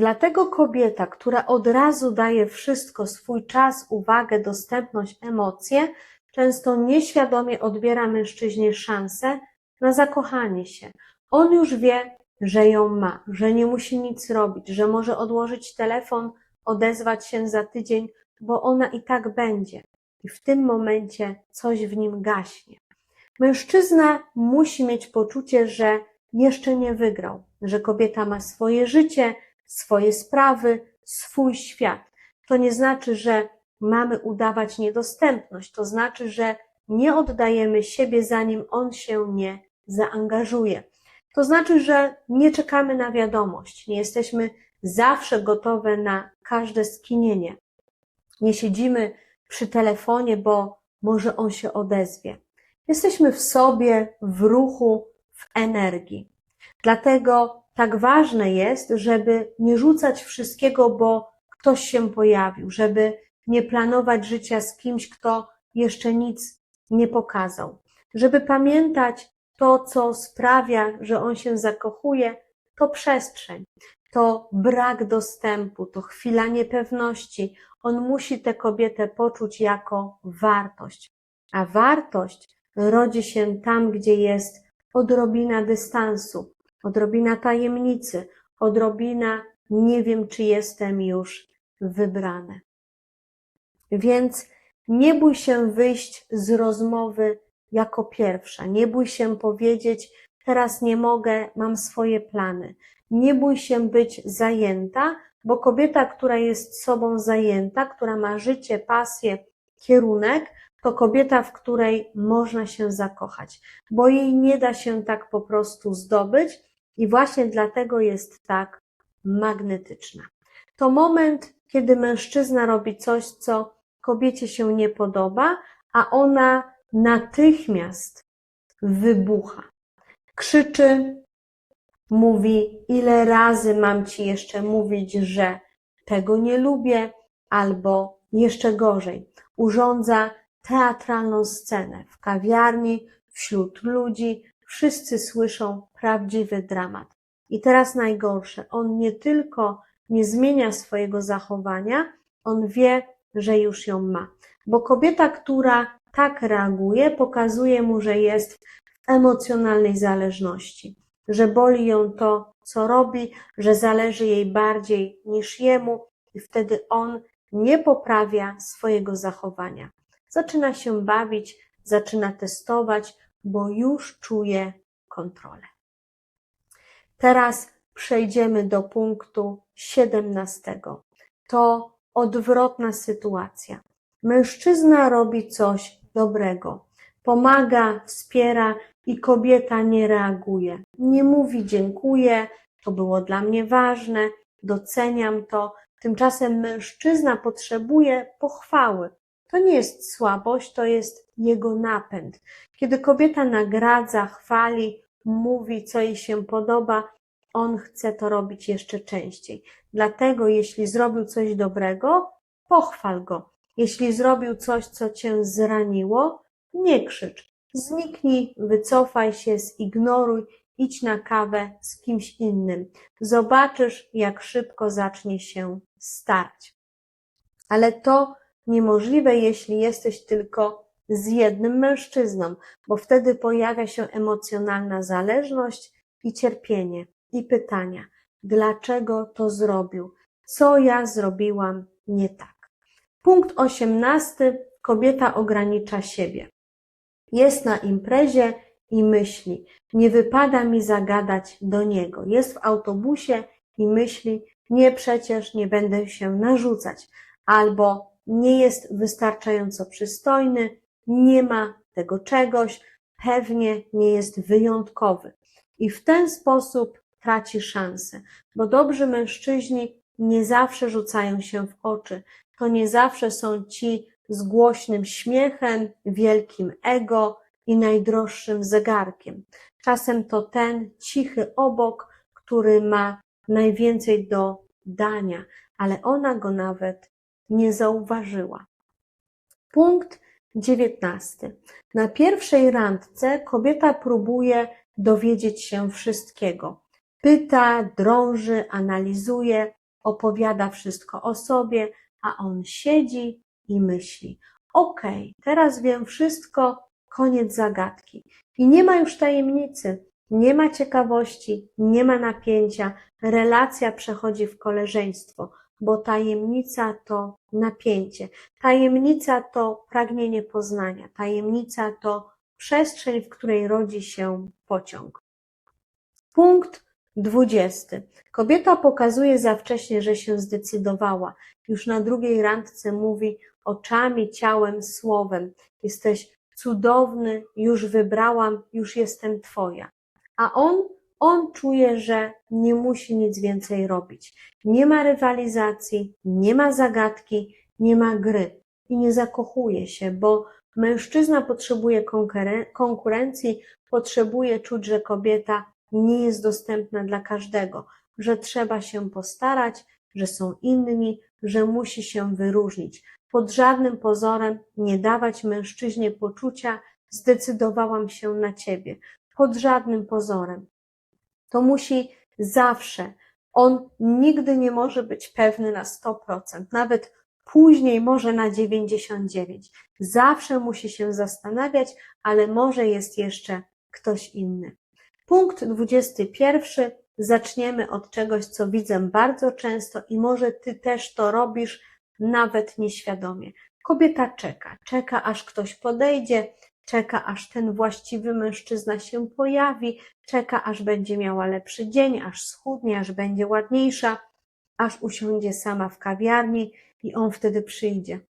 Dlatego kobieta, która od razu daje wszystko, swój czas, uwagę, dostępność, emocje, często nieświadomie odbiera mężczyźnie szansę na zakochanie się. On już wie, że ją ma, że nie musi nic robić, że może odłożyć telefon, odezwać się za tydzień, bo ona i tak będzie. I w tym momencie coś w nim gaśnie. Mężczyzna musi mieć poczucie, że jeszcze nie wygrał, że kobieta ma swoje życie, swoje sprawy, swój świat. To nie znaczy, że mamy udawać niedostępność, to znaczy, że nie oddajemy siebie, zanim on się nie zaangażuje. To znaczy, że nie czekamy na wiadomość, nie jesteśmy zawsze gotowe na każde skinienie. Nie siedzimy przy telefonie, bo może on się odezwie. Jesteśmy w sobie, w ruchu, w energii. Dlatego tak ważne jest, żeby nie rzucać wszystkiego, bo ktoś się pojawił, żeby nie planować życia z kimś, kto jeszcze nic nie pokazał. Żeby pamiętać to, co sprawia, że on się zakochuje, to przestrzeń, to brak dostępu, to chwila niepewności. On musi tę kobietę poczuć jako wartość. A wartość rodzi się tam, gdzie jest odrobina dystansu, odrobina tajemnicy, odrobina nie wiem, czy jestem już wybrane. Więc nie bój się wyjść z rozmowy jako pierwsza. Nie bój się powiedzieć, teraz nie mogę, mam swoje plany. Nie bój się być zajęta, bo kobieta, która jest sobą zajęta, która ma życie, pasję, kierunek, to kobieta, w której można się zakochać, bo jej nie da się tak po prostu zdobyć i właśnie dlatego jest tak magnetyczna. To moment, kiedy mężczyzna robi coś, co kobiecie się nie podoba, a ona natychmiast wybucha. Krzyczy, mówi, ile razy mam ci jeszcze mówić, że tego nie lubię, albo jeszcze gorzej, urządza teatralną scenę w kawiarni, wśród ludzi, wszyscy słyszą prawdziwy dramat. I teraz najgorsze, on nie tylko nie zmienia swojego zachowania, on wie, że już ją ma. Bo kobieta, która tak reaguje, pokazuje mu, że jest w emocjonalnej zależności, że boli ją to, co robi, że zależy jej bardziej niż jemu, i wtedy on nie poprawia swojego zachowania. Zaczyna się bawić, zaczyna testować, bo już czuje kontrolę. Teraz przejdziemy do punktu 17. To odwrotna sytuacja. Mężczyzna robi coś dobrego, pomaga, wspiera i kobieta nie reaguje. Nie mówi dziękuję, to było dla mnie ważne, doceniam to. Tymczasem mężczyzna potrzebuje pochwały. To nie jest słabość, to jest jego napęd. Kiedy kobieta nagradza, chwali, mówi, co jej się podoba, on chce to robić jeszcze częściej. Dlatego, jeśli zrobił coś dobrego, pochwal go. Jeśli zrobił coś, co cię zraniło, nie krzycz. Zniknij, wycofaj się, zignoruj, idź na kawę z kimś innym. Zobaczysz, jak szybko zacznie się starać. Ale to niemożliwe, jeśli jesteś tylko z jednym mężczyzną, bo wtedy pojawia się emocjonalna zależność i cierpienie i pytania, dlaczego to zrobił, co ja zrobiłam nie tak. Punkt osiemnasty. Kobieta ogranicza siebie. Jest na imprezie i myśli, nie wypada mi zagadać do niego. Jest w autobusie i myśli, nie przecież nie będę się narzucać. Albo nie jest wystarczająco przystojny, nie ma tego czegoś, pewnie nie jest wyjątkowy. I w ten sposób traci szansę, bo dobrzy mężczyźni nie zawsze rzucają się w oczy. To nie zawsze są ci z głośnym śmiechem, wielkim ego i najdroższym zegarkiem. Czasem to ten cichy obok, który ma najwięcej do dania, ale ona go nawet nie zauważyła. Punkt dziewiętnasty. Na pierwszej randce kobieta próbuje dowiedzieć się wszystkiego. Pyta, drąży, analizuje, opowiada wszystko o sobie, a on siedzi i myśli: Okej, teraz wiem wszystko, koniec zagadki. I nie ma już tajemnicy, nie ma ciekawości, nie ma napięcia, relacja przechodzi w koleżeństwo, bo tajemnica to napięcie, tajemnica to pragnienie poznania, tajemnica to przestrzeń, w której rodzi się pociąg. Punkt dwudziesty. Kobieta pokazuje za wcześnie, że się zdecydowała. Już na drugiej randce mówi oczami, ciałem, słowem. Jesteś cudowny, już wybrałam, już jestem twoja. A on, on czuje, że nie musi nic więcej robić. Nie ma rywalizacji, nie ma zagadki, nie ma gry i nie zakochuje się, bo mężczyzna potrzebuje konkuren- konkurencji, potrzebuje czuć, że kobieta nie jest dostępna dla każdego, że trzeba się postarać, że są inni, że musi się wyróżnić. Pod żadnym pozorem nie dawać mężczyźnie poczucia, zdecydowałam się na ciebie. Pod żadnym pozorem. To musi zawsze. On nigdy nie może być pewny na 100%, nawet później może na 99%. Zawsze musi się zastanawiać, ale może jest jeszcze ktoś inny. Punkt 21. Zaczniemy od czegoś, co widzę bardzo często i może ty też to robisz nawet nieświadomie. Kobieta czeka, czeka aż ktoś podejdzie, czeka aż ten właściwy mężczyzna się pojawi, czeka aż będzie miała lepszy dzień, aż schudnie, aż będzie ładniejsza, aż usiądzie sama w kawiarni i on wtedy przyjdzie.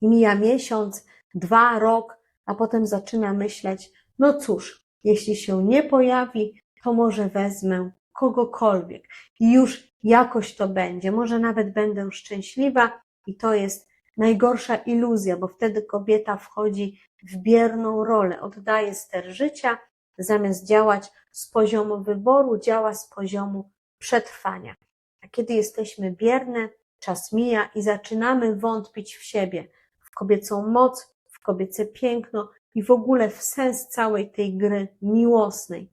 I mija miesiąc, dwa, rok, a potem zaczyna myśleć, no cóż, jeśli się nie pojawi, to może wezmę kogokolwiek i już jakoś to będzie. Może nawet będę szczęśliwa i to jest najgorsza iluzja, bo wtedy kobieta wchodzi w bierną rolę, oddaje ster życia, zamiast działać z poziomu wyboru, działa z poziomu przetrwania. A kiedy jesteśmy bierne, czas mija i zaczynamy wątpić w siebie, w kobiecą moc, w kobiece piękno i w ogóle w sens całej tej gry miłosnej.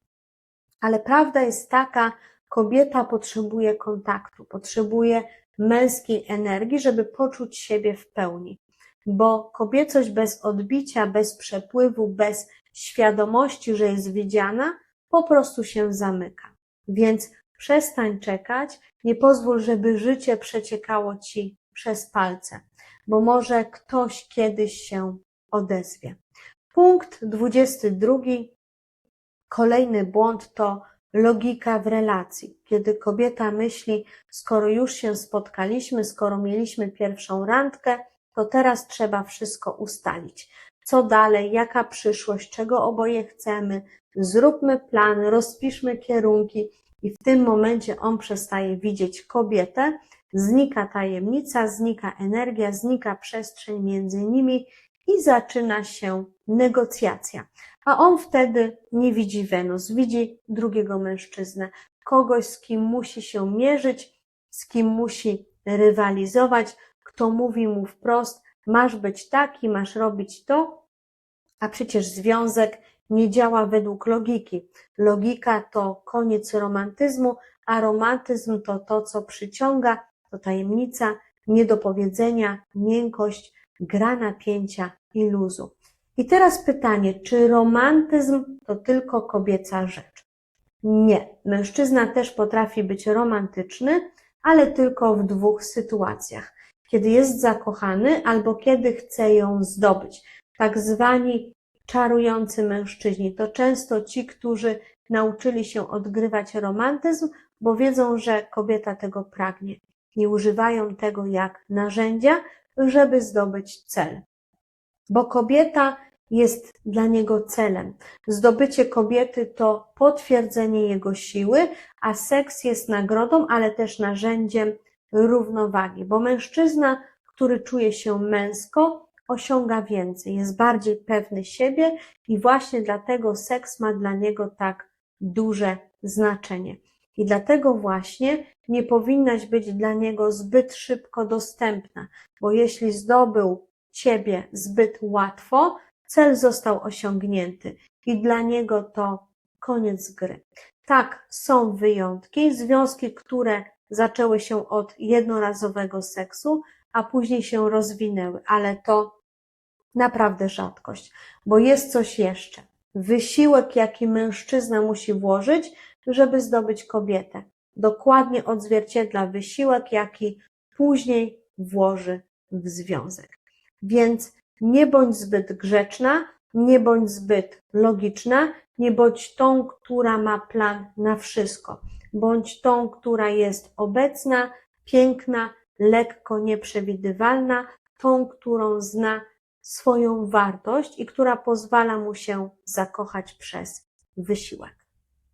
Ale prawda jest taka, kobieta potrzebuje kontaktu, potrzebuje męskiej energii, żeby poczuć siebie w pełni. Bo kobiecość bez odbicia, bez przepływu, bez świadomości, że jest widziana, po prostu się zamyka. Więc przestań czekać, nie pozwól, żeby życie przeciekało ci przez palce, bo może ktoś kiedyś się odezwie. Punkt 22. Kolejny błąd to logika w relacji. Kiedy kobieta myśli, skoro już się spotkaliśmy, skoro mieliśmy pierwszą randkę, to teraz trzeba wszystko ustalić. Co dalej, jaka przyszłość, czego oboje chcemy, zróbmy plan, rozpiszmy kierunki i w tym momencie on przestaje widzieć kobietę, znika tajemnica, znika energia, znika przestrzeń między nimi i zaczyna się negocjacja. A on wtedy nie widzi Wenus, widzi drugiego mężczyznę, kogoś, z kim musi się mierzyć, z kim musi rywalizować, kto mówi mu wprost, masz być taki, masz robić to, a przecież związek nie działa według logiki. Logika to koniec romantyzmu, a romantyzm to to, co przyciąga, to tajemnica, niedopowiedzenia, miękkość, gra napięcia i luzu. I teraz pytanie, czy romantyzm to tylko kobieca rzecz? Nie. Mężczyzna też potrafi być romantyczny, ale tylko w dwóch sytuacjach. Kiedy jest zakochany albo kiedy chce ją zdobyć. Tak zwani czarujący mężczyźni to często ci, którzy nauczyli się odgrywać romantyzm, bo wiedzą, że kobieta tego pragnie i używają tego jak narzędzia, żeby zdobyć cel. Bo kobieta jest dla niego celem. Zdobycie kobiety to potwierdzenie jego siły, a seks jest nagrodą, ale też narzędziem równowagi, bo mężczyzna, który czuje się męsko, osiąga więcej, jest bardziej pewny siebie i właśnie dlatego seks ma dla niego tak duże znaczenie. I dlatego właśnie nie powinnaś być dla niego zbyt szybko dostępna, bo jeśli zdobył ciebie zbyt łatwo, cel został osiągnięty i dla niego to koniec gry. Tak, są wyjątki, związki, które zaczęły się od jednorazowego seksu, a później się rozwinęły, ale to naprawdę rzadkość, bo jest coś jeszcze. Wysiłek, jaki mężczyzna musi włożyć, żeby zdobyć kobietę, dokładnie odzwierciedla wysiłek, jaki później włoży w związek. Więc nie bądź zbyt grzeczna, nie bądź zbyt logiczna, nie bądź tą, która ma plan na wszystko. Bądź tą, która jest obecna, piękna, lekko nieprzewidywalna, tą, którą zna swoją wartość i która pozwala mu się zakochać przez wysiłek.